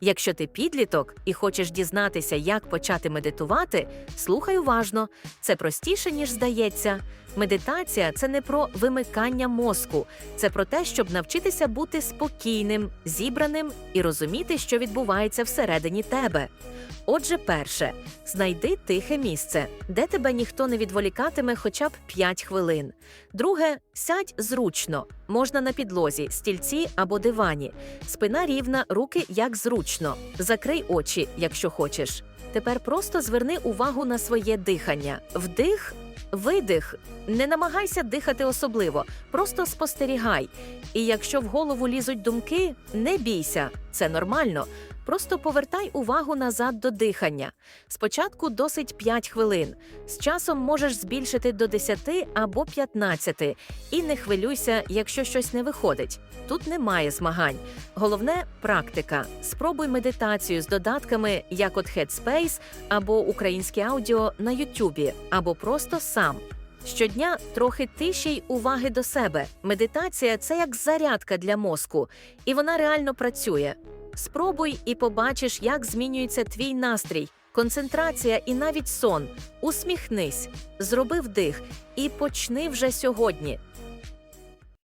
Якщо ти підліток і хочеш дізнатися, як почати медитувати, слухай уважно. Це простіше, ніж здається. Медитація це не про вимикання мозку, це про те, щоб навчитися бути спокійним, зібраним і розуміти, що відбувається всередині тебе. Отже, перше, знайди тихе місце, де тебе ніхто не відволікатиме хоча б 5 хвилин. Друге, сядь зручно, можна на підлозі, стільці або дивані. Спина рівна, руки як зручно. Закрий очі, якщо хочеш. Тепер просто зверни увагу на своє дихання. Вдих, видих. Не намагайся дихати особливо, просто спостерігай. І якщо в голову лізуть думки, не бійся, це нормально. Просто повертай увагу назад до дихання. Спочатку досить 5 хвилин. З часом можеш збільшити до 10 або 15. І не хвилюйся, якщо щось не виходить. Тут немає змагань. Головне практика. Спробуй медитацію з додатками, як от Headspace або українське аудіо на Ютубі, або просто сам. Щодня трохи тиші й уваги до себе. Медитація це як зарядка для мозку, і вона реально працює. Спробуй і побачиш, як змінюється твій настрій, концентрація і навіть сон. Усміхнись, зроби вдих і почни вже сьогодні.